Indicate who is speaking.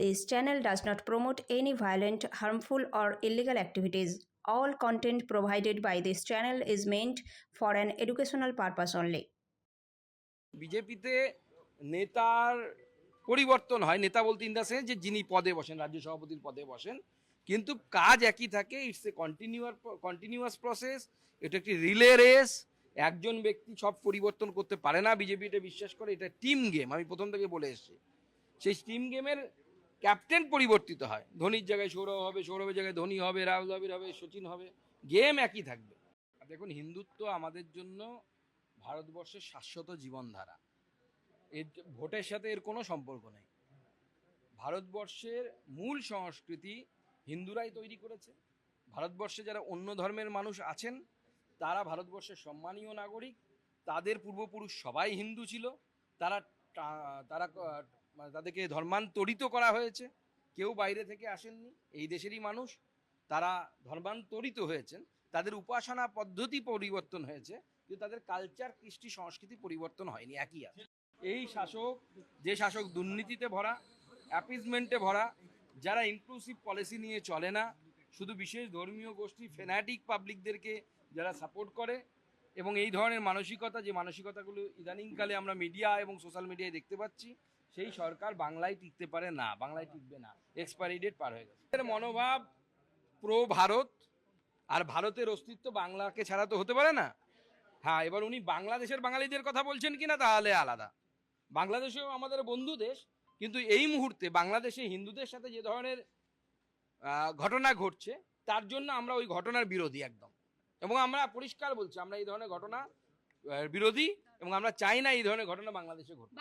Speaker 1: This channel does not promote any violent, harmful, or illegal activities. All content provided by this channel is meant for an educational purpose only.
Speaker 2: বিজেপিতে নেতার পরিবর্তন হয় নেতা বলতে in the sense যে যিনি পদে বসেন রাজ্য সভাপতির পদে বসেন কিন্তু কাজ একই থাকে it's a continuer continuous process এটা একটি রিলে রেস একজন ব্যক্তি সব পরিবর্তন করতে পারে না বিজেপি এটা বিশ্বাস করে এটা টিম গেম আমি প্রথম থেকে বলে এসেছি সেই টিম গেমের ক্যাপ্টেন পরিবর্তিত হয়। ধোনির জায়গায় সৌরভ হবে, সৌরভের জায়গায় ধোনি হবে, রাহুল দ্রাবিড় হবে সচিন হবে, গেম একই থাকবে। দেখুন, হিন্দুত্ব আমাদের জন্য ভারতবর্ষের শাশ্বত জীবনধারা। এর ভোটের সাথে এর কোনো সম্পর্ক নেই। ভারতবর্ষের মূল সংস্কৃতি হিন্দুরাই তৈরি করেছে। ভারতবর্ষে যারা অন্য ধর্মের মানুষ আছেন, তারা ভারতবর্ষের সম্মানীয় নাগরিক। তাদের পূর্বপুরুষ সবাই হিন্দু ছিল। তারা তারা মানে তাদেরকে ধর্মান্তরিত করা হয়েছে। কেউ বাইরে থেকে আসেননি, এই দেশেরই মানুষ। তারা ধর্মান্তরিত হয়েছেন। তাদের উপাসনা পদ্ধতি পরিবর্তন হয়েছে, কিন্তু তাদের কালচার কৃষ্টি, সংস্কৃতি পরিবর্তন হয়নি, একই আছে। এই শাসক, যে শাসক দুর্নীতিতে ভরা অ্যাপিজমেন্টে ভরা, যারা ইনক্লুসিভ পলিসি নিয়ে চলে না, শুধু বিশেষ ধর্মীয় গোষ্ঠী ফেনাটিক পাবলিকদেরকে যারা সাপোর্ট করে, এবং এই ধরনের মানসিকতা, যে মানসিকতাগুলো ইদানিংকালে আমরা মিডিয়া এবং সোশ্যাল মিডিয়ায় দেখতে পাচ্ছি সেই সরকার বাংলায় টিকতে পারে না, বাংলায় টিকবে না। এক্সপায়ারি ডেট পার হয়ে গেছে। এর মনোভাব প্রো ভারত, আর ভারতের অস্তিত্ব বাংলাকে ছাড়া তো হতে পারে না। হ্যাঁ এবার উনি বাংলাদেশের বাঙালিদের কথা বলছেন কিনা তাহলে আলাদা। বাংলাদেশেও আমাদের বন্ধু দেশ, কিন্তু এই মুহূর্তে বাংলাদেশে হিন্দুদের সাথে যে ধরনের ঘটনা ঘটছে, তার জন্য আমরা ওই ঘটনার বিরোধী একদম। এবং আমরা পরিষ্কার বলছি, আমরা এই ধরনের ঘটনা বিরোধী এবং আমরা চাই না এই ধরনের ঘটনা বাংলাদেশে ঘটবে